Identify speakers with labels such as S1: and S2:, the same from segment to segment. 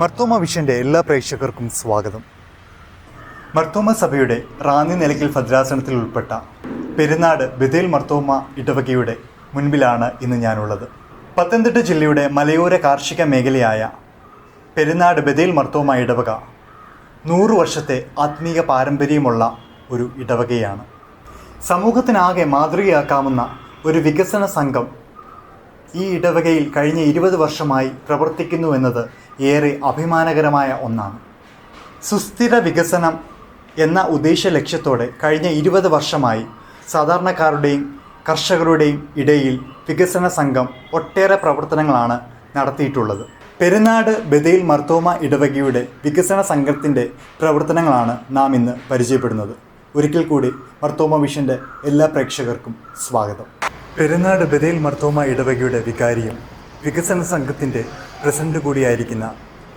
S1: മർത്തോമ വിഷന്റെ എല്ലാ പ്രേക്ഷകർക്കും സ്വാഗതം. മർത്തോമ സഭയുടെ റാന്നി നിലയ്ക്കൽ ഭദ്രാസനത്തിൽ ഉൾപ്പെട്ട പെരുന്നാട് ബദേൽ മർത്തോമ ഇടവകയുടെ മുൻപിലാണ് ഇന്ന് ഞാനുള്ളത്. പത്തനംതിട്ട ജില്ലയുടെ മലയോര കാർഷിക മേഖലയായ പെരുന്നാട് ബദേൽ മർത്തോമ ഇടവക നൂറു വർഷത്തെ ആത്മീയ പാരമ്പര്യമുള്ള ഒരു ഇടവകയാണ്. സമൂഹത്തിനാകെ മാതൃകയാക്കാവുന്ന ഒരു വികസന സംഘം ഈ ഇടവകയിൽ കഴിഞ്ഞ ഇരുപത് വർഷമായി പ്രവർത്തിക്കുന്നുവെന്നത് ഏറെ അഭിമാനകരമായ ഒന്നാണ്. സുസ്ഥിര വികസനം എന്ന ഉദ്ദേശ ലക്ഷ്യത്തോടെ കഴിഞ്ഞ ഇരുപത് വർഷമായി സാധാരണക്കാരുടെയും കർഷകരുടെയും ഇടയിൽ വികസന സംഘം ഒട്ടേറെ പ്രവർത്തനങ്ങളാണ് നടത്തിയിട്ടുള്ളത്. പെരുന്നാട് ബദയിൽ മർത്തോമ ഇടവകയുടെ വികസന സംഘത്തിന്റെ പ്രവർത്തനങ്ങളാണ് നാം ഇന്ന് പരിചയപ്പെടുന്നത്. ഒരിക്കൽ കൂടി മർത്തോമ വിഷന്റെ എല്ലാ പ്രേക്ഷകർക്കും സ്വാഗതം. പെരുന്നാട് ബദേൽ മർത്തോമ ഇടവകയുടെ വികാരിയും വികസന സംഘത്തിന്റെ പ്രസിഡന്റ് കൂടിയായിരിക്കുന്ന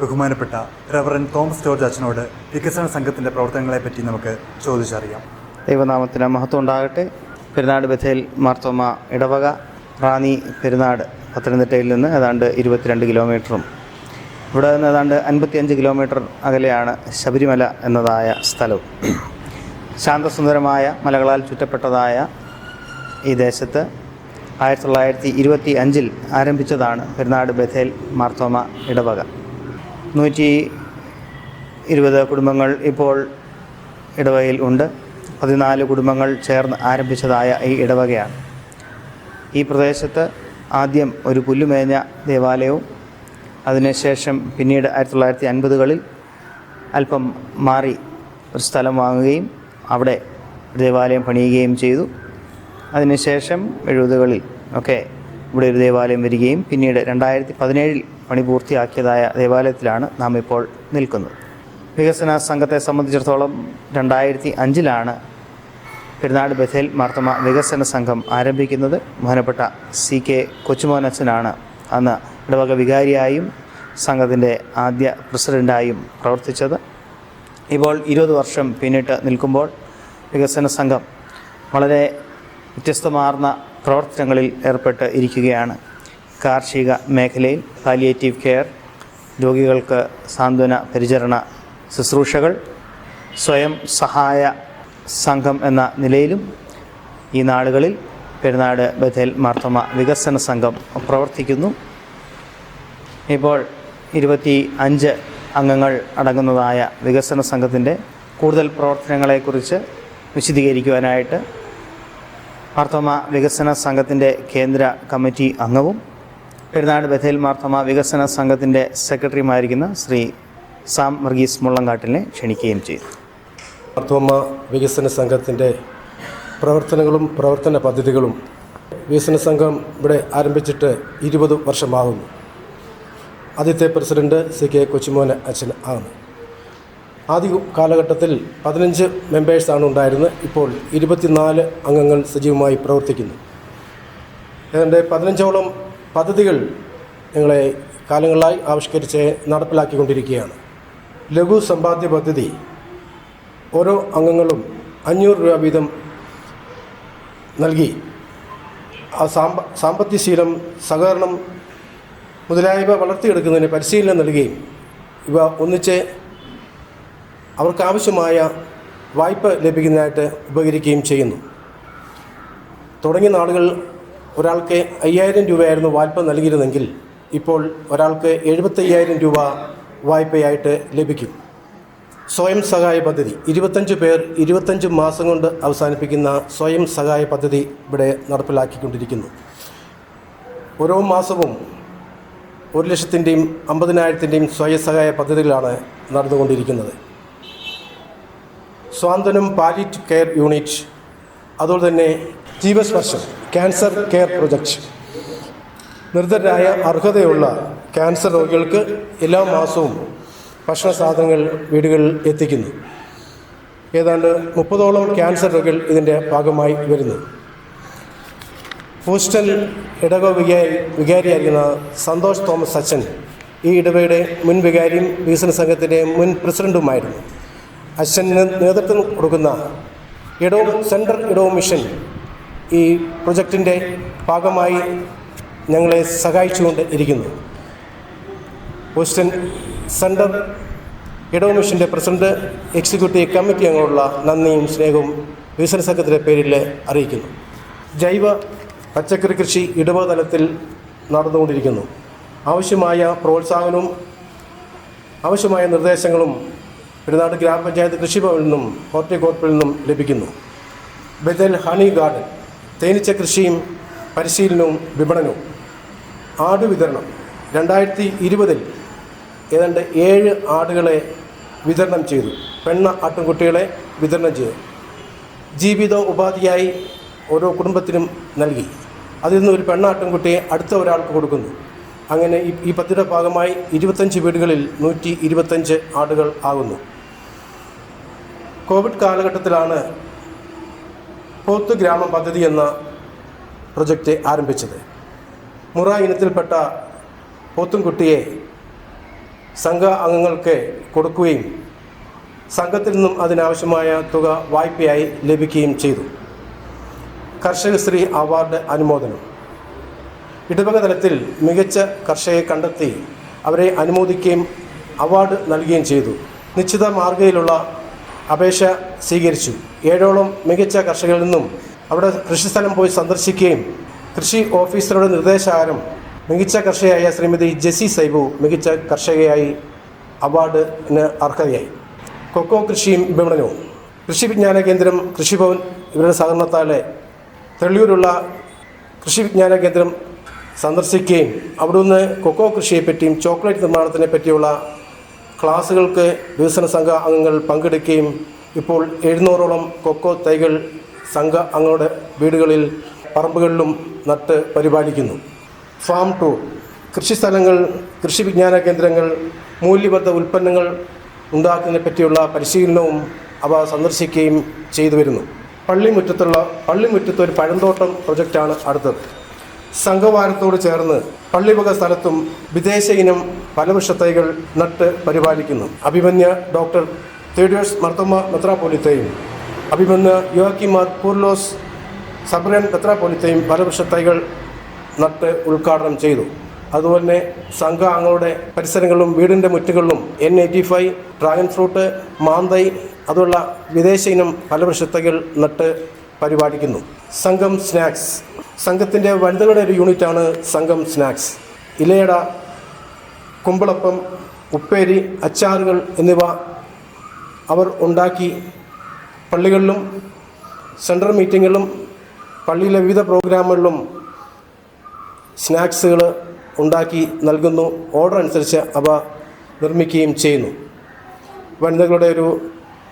S1: ബഹുമാനപ്പെട്ട റവറൻ തോമസ് ജോർജ് അച്ഛനോട് വികസന സംഘത്തിന്റെ പ്രവർത്തനങ്ങളെപ്പറ്റി നമുക്ക് ചോദിച്ചറിയാം.
S2: ദൈവനാമത്തിന് മഹത്വം ഉണ്ടാകട്ടെ. പെരുന്നാട് ബഥേൽ മാർത്തോമ ഇടവക റാണി പെരുന്നാട് പത്തനംതിട്ടയിൽ നിന്ന് ഏതാണ്ട് ഇരുപത്തിരണ്ട് കിലോമീറ്ററും. ഇവിടെ നിന്ന് ഏതാണ്ട് അൻപത്തിയഞ്ച് കിലോമീറ്റർ അകലെയാണ് ശബരിമല എന്നതായ സ്ഥലവും. ശാന്തസുന്ദരമായ മലകളാൽ ചുറ്റപ്പെട്ടതായ ഈ ദേശത്ത് ആയിരത്തി തൊള്ളായിരത്തി ഇരുപത്തി അഞ്ചിൽ ആരംഭിച്ചതാണ് പെരുന്നാട് ബഥേൽ മാർത്തോമ ഇടവക. നൂറ്റി ഇരുപത് കുടുംബങ്ങൾ ഇപ്പോൾ ഇടവകയിൽ ഉണ്ട്. പതിനാല് കുടുംബങ്ങൾ ചേർന്ന് ആരംഭിച്ചതായ ഈ ഇടവകയാണ്. ഈ പ്രദേശത്ത് ആദ്യം ഒരു പുല്ലുമേഞ്ഞ ദേവാലയവും അതിനുശേഷം പിന്നീട് ആയിരത്തി തൊള്ളായിരത്തി അൻപതുകളിൽ അല്പം മാറി ഒരു സ്ഥലം വാങ്ങുകയും അവിടെ ദേവാലയം പണിയുകയും ചെയ്തു. അതിനുശേഷം എഴുപതുകളിൽ ഒക്കെ ഇവിടെ ഒരു ദേവാലയം വരികയും പിന്നീട് രണ്ടായിരത്തി പതിനേഴിൽ പണി പൂർത്തിയാക്കിയതായ ദേവാലയത്തിലാണ് നാം ഇപ്പോൾ നിൽക്കുന്നത്. വികസന സംഘത്തെ സംബന്ധിച്ചിടത്തോളം രണ്ടായിരത്തി അഞ്ചിലാണ് പെരുന്നാട് ബഥേൽ മാർത്തമ വികസന സംഘം ആരംഭിക്കുന്നത്. ബഹുമാനപ്പെട്ട സി കെ കൊച്ചുമോനച്ചനാണ് അന്ന് ഇടവക വികാരിയായും സംഘത്തിന്റെ ആദ്യ പ്രസിഡന്റായും പ്രവർത്തിച്ചത്. ഇപ്പോൾ ഇരുപത് വർഷം പിന്നിട്ട് നിൽക്കുമ്പോൾ വികസന സംഘം വളരെ വ്യത്യസ്തമാർന്ന പ്രവർത്തനങ്ങളിൽ ഏർപ്പെട്ട് ഇരിക്കുകയാണ്. കാർഷിക മേഖലയിൽ പാലിയേറ്റീവ് കെയർ രോഗികൾക്ക് സാന്ത്വന പരിചരണ ശുശ്രൂഷകൾ സ്വയം സഹായ സംഘം എന്ന നിലയിലും ഈ നാളുകളിൽ പെരുന്നാട് ബഥേൽ മാർത്തമ വികസന സംഘം പ്രവർത്തിക്കുന്നു. ഇപ്പോൾ ഇരുപത്തി അഞ്ച് അംഗങ്ങൾ അടങ്ങുന്നതായ വികസന സംഘത്തിന്റെ കൂടുതൽ പ്രവർത്തനങ്ങളെക്കുറിച്ച് വിശദീകരിക്കുവാനായിട്ട് മാർത്തോമ വികസന സംഘത്തിന്റെ കേന്ദ്ര കമ്മിറ്റി അംഗവും പെരുന്നാട് ബഥേൽ മാർത്തോമ വികസന സംഘത്തിന്റെ സെക്രട്ടറിയുമായിരിക്കുന്ന ശ്രീ സാം വർഗീസ് മുള്ളങ്കാട്ടിനെ ക്ഷണിക്കുകയും ചെയ്തു.
S3: മാർത്തോമ വികസന സംഘത്തിന്റെ പ്രവർത്തനങ്ങളും പ്രവർത്തന പദ്ധതികളും വികസന സംഘം ഇവിടെ ആരംഭിച്ചിട്ട് ഇരുപത് വർഷമാകുന്നു ആദ്യത്തെ പ്രസിഡന്റ് സി കെ കൊച്ചുമോൻ അച്ഛൻ ആണ്. ആദ്യ കാലഘട്ടത്തിൽ പതിനഞ്ച് മെമ്പേഴ്സാണ് ഉണ്ടായിരുന്നത്. ഇപ്പോൾ ഇരുപത്തിനാല് അംഗങ്ങൾ സജീവമായി പ്രവർത്തിക്കുന്നു. ഏതാണ്ട് പതിനഞ്ചോളം പദ്ധതികൾ ഞങ്ങളെ കാലങ്ങളായി ആവിഷ്കരിച്ച് നടപ്പിലാക്കിക്കൊണ്ടിരിക്കുകയാണ്. ലഘു സമ്പാദ്യ പദ്ധതി ഓരോ അംഗങ്ങളും അഞ്ഞൂറ് രൂപ വീതം നൽകി. ആ സാമ്പ സാമ്പത്തികശീലം സഹകരണം മുതലായവ വളർത്തിയെടുക്കുന്നതിന് പരിശീലനം നൽകുകയും ഇവ ഒന്നിച്ച് അവർക്കാവശ്യമായ വായ്പ ലഭിക്കുന്നതിനായിട്ട് ഉപകരിക്കുകയും ചെയ്യുന്നു. തുടങ്ങിയ നാളുകൾ ഒരാൾക്ക് അയ്യായിരം രൂപയായിരുന്നു വായ്പ നൽകിയിരുന്നെങ്കിൽ ഇപ്പോൾ ഒരാൾക്ക് എഴുപത്തയ്യായിരം രൂപ വായ്പയായിട്ട് ലഭിക്കും. സ്വയം സഹായ പദ്ധതി. ഇരുപത്തഞ്ച് പേർ ഇരുപത്തഞ്ച് മാസം കൊണ്ട് അവസാനിപ്പിക്കുന്ന സ്വയം സഹായ പദ്ധതി ഇവിടെ നടപ്പിലാക്കിക്കൊണ്ടിരിക്കുന്നു. ഓരോ മാസവും ഒരു ലക്ഷത്തിന്റെയും അമ്പതിനായിരത്തിന്റെയും സ്വയം സഹായ പദ്ധതികളാണ് നടന്നുകൊണ്ടിരിക്കുന്നത്. Swanthanam palliative care unit. അതുപോലെ തന്നെ ജീവസ്പർശം ക്യാൻസർ കെയർ പ്രൊജക്റ്റ് നിർദ്ധരായ അർഹതയുള്ള ക്യാൻസർ രോഗികൾക്ക് എല്ലാ മാസവും ഭക്ഷണ സാധനങ്ങൾ വീടുകളിൽ എത്തിക്കുന്നു. ഏതാണ്ട് മുപ്പതോളം ക്യാൻസർ രോഗികൾ ഇതിന്റെ ഭാഗമായി വരുന്നു. ഹൂസ്റ്റൺ ഇടവ വികാരി വികാരിയായിരിക്കുന്ന സന്തോഷ് തോമസ് സച്ചൻ ഈ ഇടവയുടെ മുൻ വികാരിയും വികസന സംഘത്തിന്റെ മുൻ പ്രസിഡന്റുമായിരുന്നു അച്ഛന് നേതൃത്വം കൊടുക്കുന്ന ഇടവും സെൻട്രൽ ഇടവും മിഷൻ ഈ പ്രൊജക്റ്റിന്റെ ഭാഗമായി ഞങ്ങളെ സഹായിച്ചുകൊണ്ട് ഇരിക്കുന്നു. ഹൂസ്റ്റൺ സെൻട്രൽ ഇടവ് മിഷന്റെ പ്രസിഡന്റ് എക്സിക്യൂട്ടീവ് കമ്മിറ്റി അംഗങ്ങളുള്ള നന്ദിയും സ്നേഹവും വികസന സംഘത്തിന്റെ പേരിൽ അറിയിക്കുന്നു. ജൈവ പച്ചക്കറി കൃഷി ഇടവ തലത്തിൽ നടന്നുകൊണ്ടിരിക്കുന്നു. ആവശ്യമായ പ്രോത്സാഹനവും ആവശ്യമായ നിർദ്ദേശങ്ങളും പെരുന്നാട് ഗ്രാമപഞ്ചായത്ത് കൃഷിഭവനിൽ നിന്നും ഹോർട്ടികോർപ്പിൽ നിന്നും ലഭിക്കുന്നു. ബദൽ ഹണി ഗാർഡൻ തേനീച്ച കൃഷിയും പരിശീലനവും വിപണനവും. ആട് വിതരണം രണ്ടായിരത്തി ഇരുപതിൽ ഏതാണ്ട് ഏഴ് ആടുകളെ വിതരണം ചെയ്തു. പെണ്ണ ആട്ടുംകുട്ടികളെ വിതരണം ചെയ്തു. ജീവിത ഉപാധിയായി ഓരോ കുടുംബത്തിനും നൽകി. അതിൽ നിന്ന് ഒരു പെണ്ണാട്ടുംകുട്ടിയെ അടുത്ത ഒരാൾക്ക് കൊടുക്കുന്നു. അങ്ങനെ ഈ പദ്ധതിയുടെ ഭാഗമായി ഇരുപത്തഞ്ച് വീടുകളിൽ നൂറ്റി ഇരുപത്തഞ്ച് ആടുകൾ ആകുന്നു. കോവിഡ് കാലഘട്ടത്തിലാണ് പോത്ത് ഗ്രാമം പദ്ധതി എന്ന പ്രൊജക്റ്റ് ആരംഭിച്ചത്. മുറ ഇനത്തിൽപ്പെട്ട പോത്തുംകുട്ടിയെ സംഘ അംഗങ്ങൾക്ക് കൊടുക്കുകയും സംഘത്തിൽ നിന്നും അതിനാവശ്യമായ തുക വായ്പയായി ലഭിക്കുകയും ചെയ്തു. കർഷകശ്രീ അവാർഡ് അനുമോദനം. ഇടവക തലത്തിൽ മികച്ച കർഷകരെ കണ്ടെത്തി അവരെ അനുമോദിക്കുകയും അവാർഡ് നൽകുകയും ചെയ്തു. നിശ്ചിത മാർഗയിലുള്ള അപേക്ഷ സ്വീകരിച്ചു. ഏഴോളം മികച്ച കർഷകരിൽ നിന്നും അവിടെ കൃഷിസ്ഥലം പോയി സന്ദർശിക്കുകയും കൃഷി ഓഫീസറുടെ നിർദ്ദേശാരം മികച്ച കർഷകയായ ശ്രീമതി ജെസി സൈബു മികച്ച കർഷകയായി അവാർഡിന് അർഹതയായി. കൊക്കോ കൃഷിയും വിപണനവും. കൃഷി വിജ്ഞാന കേന്ദ്രം കൃഷിഭവൻ ഇവരുടെ സഹകരണത്താലെ തെള്ളിയൂരുള്ള കൃഷി വിജ്ഞാന കേന്ദ്രം സന്ദർശിക്കുകയും അവിടുന്ന് കൊക്കോ കൃഷിയെപ്പറ്റിയും ചോക്ലേറ്റ് നിർമ്മാണത്തിനെ പറ്റിയുള്ള ക്ലാസ്സുകൾക്ക് വികസന സംഘ അംഗങ്ങൾ പങ്കെടുക്കുകയും ഇപ്പോൾ എഴുന്നൂറോളം കൊക്കോ തൈകൾ സംഘ അംഗങ്ങളുടെ വീടുകളിൽ പറമ്പുകളിലും നട്ട് പരിപാലിക്കുന്നു. ഫാം ടൂർ കൃഷിസ്ഥലങ്ങൾ കൃഷി വിജ്ഞാന കേന്ദ്രങ്ങൾ മൂല്യബദ്ധ ഉൽപ്പന്നങ്ങൾ ഉണ്ടാക്കുന്നതിനെ പറ്റിയുള്ള പരിശീലനവും അവ സന്ദർശിക്കുകയും ചെയ്തു വരുന്നു. പള്ളിമുറ്റത്തുള്ള പള്ളിമുറ്റത്ത് ഒരു പഴന്തോട്ടം പ്രൊജക്റ്റാണ് അടുത്തത്. സംഘവാരത്തോട് ചേർന്ന് പള്ളിവക സ്ഥലത്തും വിദേശ ഇനം ഫലവൃക്ഷത്തൈകൾ നട്ട് പരിപാലിക്കുന്നു. അഭിമന്യ ഡോക്ടർ തേഡിയോസ് മർത്തമ്മ മെത്രാപോലിത്തയും അഭിമന്യ യോക്കിമാർ കൂർലോസ് സബ്രൻ മെത്രാപോലിത്തയും ഫലവൃക്ഷത്തൈകൾ നട്ട് ഉദ്ഘാടനം ചെയ്തു. അതുപോലെ തന്നെ സംഘ അംഗങ്ങളുടെ പരിസരങ്ങളിലും വീടിന്റെ മുറ്റുകളിലും N eighty five dragon fruit മാന്തൈ അതുള്ള വിദേശ ഇനം ഫലവൃക്ഷത്തൈകൾ നട്ട് പരിപാലിക്കുന്നു. സംഘം സ്നാക്സ് സംഘത്തിന്റെ വനിതകളുടെ ഒരു യൂണിറ്റാണ് സംഘം സ്നാക്സ്. ഇലയട കുമ്പളപ്പം ഉപ്പേരി അച്ചാറുകൾ എന്നിവ അവർ ഉണ്ടാക്കി പള്ളികളിലും സെൻട്രൽ മീറ്റിങ്ങുകളിലും പള്ളിയിലെ വിവിധ പ്രോഗ്രാമുകളിലും സ്നാക്സുകൾ ഉണ്ടാക്കി നൽകുന്നു. ഓർഡർ അനുസരിച്ച് അവ നിർമ്മിക്കുകയും ചെയ്യുന്നു. വനിതകളുടെ ഒരു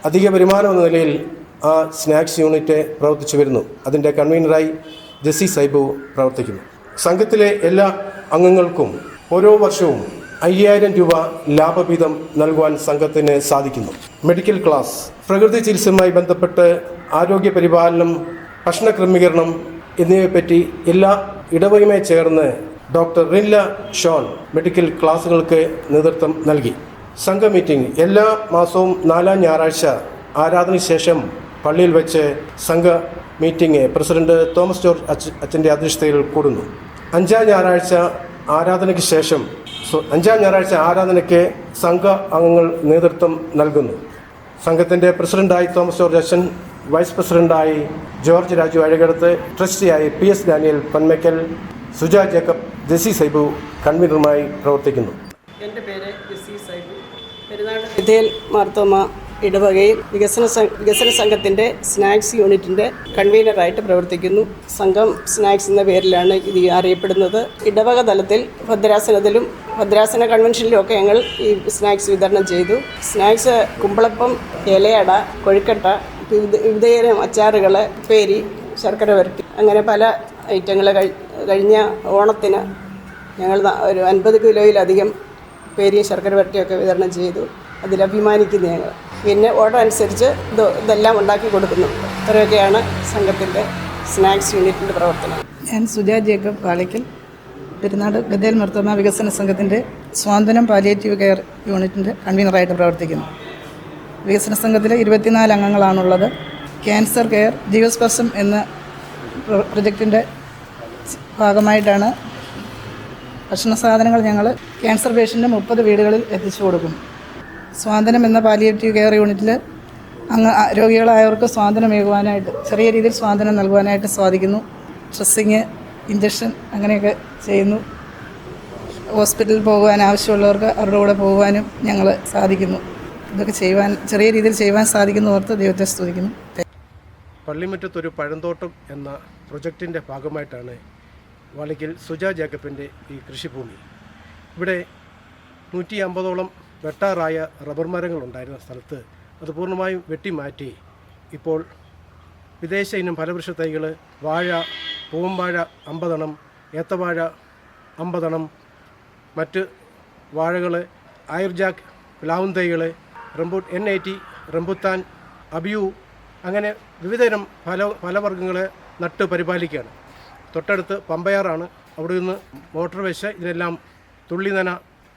S3: അധിക വരുമാനം എന്ന നിലയിൽ ആ സ്നാക്സ് യൂണിറ്റ് പ്രവർത്തിച്ചു വരുന്നു. അതിന്റെ കൺവീനറായി ജെസി സൈബു പ്രവർത്തിക്കുന്നു. സംഘത്തിലെ എല്ലാ അംഗങ്ങൾക്കും ഓരോ വർഷവും അയ്യായിരം രൂപ ലാഭവീതം നൽകുവാൻ സംഘത്തിന് സാധിക്കുന്നു. മെഡിക്കൽ ക്ലാസ് പ്രകൃതി ചികിത്സയുമായി ബന്ധപ്പെട്ട് ആരോഗ്യ പരിപാലനം ഭക്ഷണ ക്രമീകരണം എന്നിവയെപ്പറ്റി എല്ലാ ഇടവയുമായി ചേർന്ന് ഡോക്ടർ റിൻല ഷോൺ മെഡിക്കൽ ക്ലാസുകൾക്ക് നേതൃത്വം നൽകി. സംഘ മീറ്റിംഗ് എല്ലാ മാസവും നാലാം ഞായറാഴ്ച ആരാധനയ്ക്ക് ശേഷം പള്ളിയിൽ വെച്ച് സംഘ മീറ്റിംഗ് പ്രസിഡന്റ് തോമസ് ജോർജ് അച് അച്ഛന്റെ അധ്യക്ഷതയിൽ കൂടുന്നു. അഞ്ചാം ഞായറാഴ്ച ആരാധനയ്ക്ക് ശേഷം അഞ്ചാം ഞായറാഴ്ച ആരാധനയ്ക്ക് സംഘ അംഗങ്ങൾ നേതൃത്വം നൽകുന്നു. സംഘത്തിന്റെ പ്രസിഡന്റായി തോമസ് ജോർജ് അച്ഛൻ വൈസ് പ്രസിഡന്റായി George Raju അഴകടത്ത് ട്രസ്റ്റിയായി P S Daniel Panmaykkal Suja Jacob Jessy Saibu കൺവീനറുമായി പ്രവർത്തിക്കുന്നു.
S4: എന്റെ പേര് ജെസി സൈബു. പെരുന്നാട് മാർത്തോമ ഇടവകയിൽ വികസന വികസന സംഘത്തിന്റെ സ്നാക്സ് യൂണിറ്റിന്റെ കൺവീനറായിട്ട് പ്രവർത്തിക്കുന്നു. സംഘം സ്നാക്സ് എന്ന പേരിലാണ് ഇത് അറിയപ്പെടുന്നത്. ഇടവക തലത്തിൽ ഭദ്രാസനത്തിലും ഭദ്രാസന കൺവെൻഷനിലും ഒക്കെ ഞങ്ങൾ ഈ സ്നാക്സ് വിതരണം ചെയ്തു. സ്നാക്സ് കുമ്പളപ്പം ഇലയട കൊഴുക്കട്ട വിവിധയിനം അച്ചാറുകൾ പേരി ശർക്കര വരട്ടി അങ്ങനെ പല ഐറ്റങ്ങൾ കഴിഞ്ഞ ഓണത്തിന് ഞങ്ങൾ ഒരു അൻപത് കിലോയിലധികം പേരിയും ശർക്കര വരട്ടിയൊക്കെ വിതരണം ചെയ്തു. അതിൽ അഭിമാനിക്കുന്നു ഞങ്ങൾ. പിന്നെ ഓർഡർ അനുസരിച്ച് ഇത് ഇതെല്ലാം ഉണ്ടാക്കി കൊടുക്കുന്നു. ഇത്രയൊക്കെയാണ് സംഘത്തിന്റെ സ്നാക്സ് യൂണിറ്റിന്റെ പ്രവർത്തനം.
S5: ഞാൻ സുജാ ജേക്കബ് പാലയ്ക്കൽ പെരുന്നാട് ബദേൽ മർത്തമ വികസന സംഘത്തിന്റെ സ്വാതന്ത്ര്യം പാലിയേറ്റീവ് കെയർ യൂണിറ്റിന്റെ കൺവീനറായിട്ട് പ്രവർത്തിക്കുന്നു. വികസന സംഘത്തിൽ ഇരുപത്തിനാല് അംഗങ്ങളാണുള്ളത്. ക്യാൻസർ കെയർ ജീവസ്പർശം എന്ന പ്രൊ- പ്രൊജക്റ്റിന്റെ ഭാഗമായിട്ടാണ് ഭക്ഷണ സാധനങ്ങൾ ഞങ്ങൾ ക്യാൻസർ പേഷ്യന്റ് മുപ്പത് വീടുകളിൽ എത്തിച്ചു കൊടുക്കും. സ്വാതന്ത്ര്യം എന്ന പാലിയേറ്റീവ് കെയർ യൂണിറ്റിൽ അങ്ങ് രോഗികളായവർക്ക് സ്വാതന്ത്ര്യമേകുവാനായിട്ട് ചെറിയ രീതിയിൽ സ്വാതന്ത്ര്യം നൽകുവാനായിട്ട് സാധിക്കുന്നു. ഡ്രസ്സിങ് ഇഞ്ചക്ഷൻ അങ്ങനെയൊക്കെ ചെയ്യുന്നു. ഹോസ്പിറ്റലിൽ പോകുവാൻ ആവശ്യമുള്ളവർക്ക് അവരുടെ കൂടെ പോകുവാനും ഞങ്ങൾ സാധിക്കുന്നു. ഇതൊക്കെ ചെയ്യുവാൻ ചെറിയ രീതിയിൽ ചെയ്യുവാൻ സാധിക്കുന്നു ഓർത്ത് ദൈവത്തെ സ്തുതിക്കുന്നു.
S3: പള്ളിമുറ്റത്തൊരു പഴന്തോട്ടം എന്ന പ്രൊജക്റ്റിന്റെ ഭാഗമായിട്ടാണ് വളിക്കൽ സുജ ജേക്കബിന്റെ ഈ കൃഷിഭൂമി. ഇവിടെ നൂറ്റി അമ്പതോളം വെട്ടാറായ റബ്ബർ മരങ്ങൾ ഉണ്ടായിരുന്ന സ്ഥലത്ത് അത് പൂർണമായും വെട്ടിമാറ്റി. ഇപ്പോൾ വിദേശ ഇനം ഫലവൃക്ഷ തൈകൾ വാഴ പൂവമ്പാഴ അമ്പതെണ്ണം ഏത്തവാഴ അമ്പതെണ്ണം മറ്റ് വാഴകൾ ആയുർജാക്ക് പ്ലാവും തൈകൾ റംബു N I T rambutan abiu അങ്ങനെ വിവിധതരം ഫല ഫലവർഗങ്ങളെ നട്ട് പരിപാലിക്കുകയാണ്. തൊട്ടടുത്ത് പമ്പയാറാണ്. അവിടെ നിന്ന് മോട്ടോർ വെച്ച് ഇതിനെല്ലാം തുള്ളി നന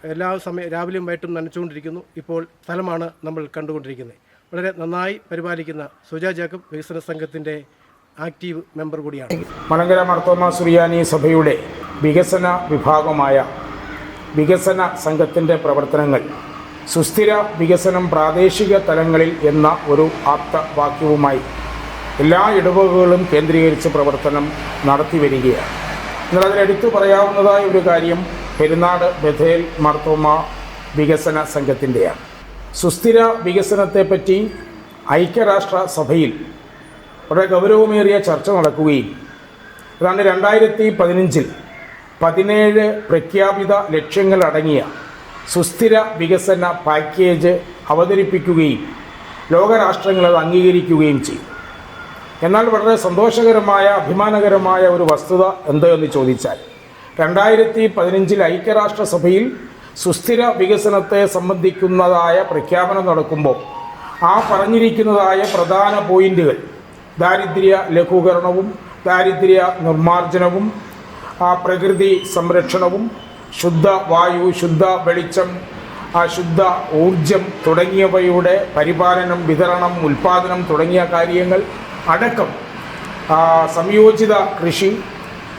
S3: എല്ലാ സമയം രാവിലെയും വൈകിട്ടും നനച്ചുകൊണ്ടിരിക്കുന്നു. ഇപ്പോൾ സ്ഥലമാണ് നമ്മൾ കണ്ടുകൊണ്ടിരിക്കുന്നത്. വളരെ നന്നായി പരിപാലിക്കുന്ന സുജ ജേക്കബ് വികസന സംഘത്തിന്റെ ആക്റ്റീവ് മെമ്പർ കൂടിയാണ്.
S6: മലങ്കര മർത്തോമ സുറിയാനി സഭയുടെ വികസന വിഭാഗമായ വികസന സംഘത്തിന്റെ പ്രവർത്തനങ്ങൾ സുസ്ഥിര വികസനം പ്രാദേശിക തലങ്ങളിൽ എന്ന ഒരു ആപ്തവാക്യവുമായി എല്ലാ ഇടവകകളും കേന്ദ്രീകരിച്ച് പ്രവർത്തനം നടത്തി വരികയാണ്. എന്നാൽ അതിലെടുത്തു പറയാവുന്നതായ ഒരു കാര്യം പെരുന്നാട് ബഥേൽ മർത്തോമ വികസന സംഘത്തിന്റെയാണ്. സുസ്ഥിര വികസനത്തെപ്പറ്റി ഐക്യരാഷ്ട്ര സഭയിൽ വളരെ ഗൗരവമേറിയ ചർച്ച നടക്കുകയും അതാണ് രണ്ടായിരത്തി പതിനഞ്ചിൽ പതിനേഴ് പ്രഖ്യാപിത ലക്ഷ്യങ്ങളടങ്ങിയ സുസ്ഥിര വികസന പാക്കേജ് അവതരിപ്പിക്കുകയും ലോകരാഷ്ട്രങ്ങൾ അത് അംഗീകരിക്കുകയും ചെയ്തു. എന്നാൽ വളരെ സന്തോഷകരമായ അഭിമാനകരമായ ഒരു വസ്തുത എന്ത് എന്ന് ചോദിച്ചാൽ രണ്ടായിരത്തി പതിനഞ്ചിൽ ഐക്യരാഷ്ട്രസഭയിൽ സുസ്ഥിര വികസനത്തെ സംബന്ധിക്കുന്നതായ പ്രഖ്യാപനം നടക്കുമ്പോൾ ആ പറഞ്ഞിരിക്കുന്നതായ പ്രധാന പോയിന്റുകൾ ദാരിദ്ര്യ ലഘൂകരണവും ദാരിദ്ര്യ നിർമ്മാർജനവും ആ പ്രകൃതി സംരക്ഷണവും ശുദ്ധ വായു ശുദ്ധ വെളിച്ചം ശുദ്ധ ഊർജം തുടങ്ങിയവയുടെ പരിപാലനം വിതരണം ഉൽപാദനം തുടങ്ങിയ കാര്യങ്ങൾ അടക്കം സംയോജിത കൃഷി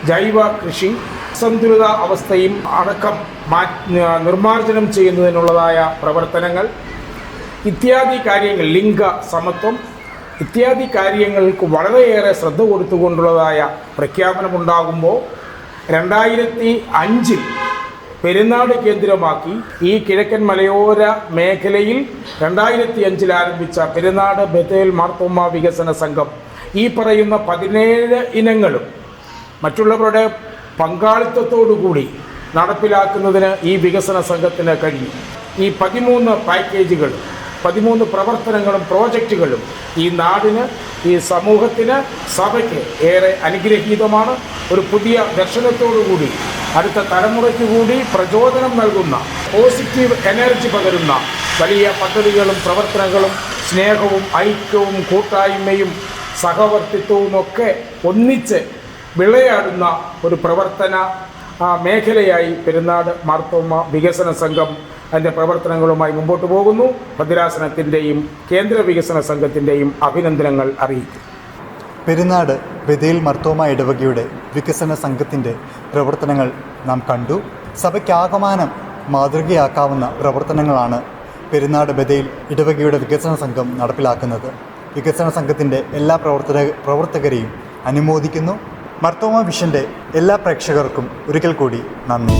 S6: ജൈവ കൃഷി സന്തുലിത അവസ്ഥയും അടക്കം മാ നിർമ്മാർജനം ചെയ്യുന്നതിനുള്ളതായ പ്രവർത്തനങ്ങൾ ഇത്യാദി കാര്യങ്ങൾ ലിംഗ സമത്വം ഇത്യാദി കാര്യങ്ങൾക്ക് വളരെയേറെ ശ്രദ്ധ കൊടുത്തുകൊണ്ടുള്ളതായ പ്രഖ്യാപനമുണ്ടാകുമ്പോൾ രണ്ടായിരത്തി അഞ്ചിൽ പെരുന്നാട് കേന്ദ്രമാക്കി ഈ കിഴക്കൻ മലയോര മേഖലയിൽ രണ്ടായിരത്തി അഞ്ചിൽ ആരംഭിച്ച പെരുന്നാട് ബത്തേൽ മാർത്തോമ്മ വികസന സംഘം ഈ പറയുന്ന പതിനേഴ് ഇനങ്ങളും മറ്റുള്ളവരുടെ പങ്കാളിത്തത്തോടുകൂടി നടപ്പിലാക്കുന്നതിന് ഈ വികസന സംഘത്തിന് കഴിയും. ഈ പതിമൂന്ന് പാക്കേജുകൾ പതിമൂന്ന് പ്രവർത്തനങ്ങളും പ്രോജക്റ്റുകളും ഈ നാടിന് ഈ സമൂഹത്തിന് സഭയ്ക്ക് ഏറെ അനുഗ്രഹീതമാണ്. ഒരു പുതിയ ദർശനത്തോടുകൂടി അടുത്ത തലമുറയ്ക്ക് കൂടി പ്രചോദനം നൽകുന്ന പോസിറ്റീവ് എനർജി പകരുന്ന വലിയ പദ്ധതികളും പ്രവർത്തനങ്ങളും സ്നേഹവും ഐക്യവും കൂട്ടായ്മയും സഹവർത്തിത്വവും ഒക്കെ ഒന്നിച്ച് വിളയാടുന്ന ഒരു പ്രവർത്തന മേഖലയായി പെരുന്നാട് മാർത്തോമ വികസന സംഘം അതിന്റെ പ്രവർത്തനങ്ങളുമായി മുമ്പോട്ട് പോകുന്നു. ഭദ്രാസനത്തിന്റെയും കേന്ദ്ര വികസന സംഘത്തിന്റെയും അഭിനന്ദനങ്ങൾ അറിയിക്കും.
S1: പെരുന്നാട് ബദേൽ മർത്തോമ ഇടവകയുടെ വികസന സംഘത്തിന്റെ പ്രവർത്തനങ്ങൾ നാം കണ്ടു. സഭയ്ക്കാകമാനം മാതൃകയാക്കാവുന്ന പ്രവർത്തനങ്ങളാണ് പെരുന്നാട് ബദേൽ ഇടവകയുടെ വികസന സംഘം നടപ്പിലാക്കുന്നത്. വികസന സംഘത്തിന്റെ എല്ലാ പ്രവർത്തക പ്രവർത്തകരെയും അനുമോദിക്കുന്നു. മർത്തോമ വിഷന്റെ എല്ലാ പ്രേക്ഷകർക്കും ഒരിക്കൽ കൂടി നന്ദി.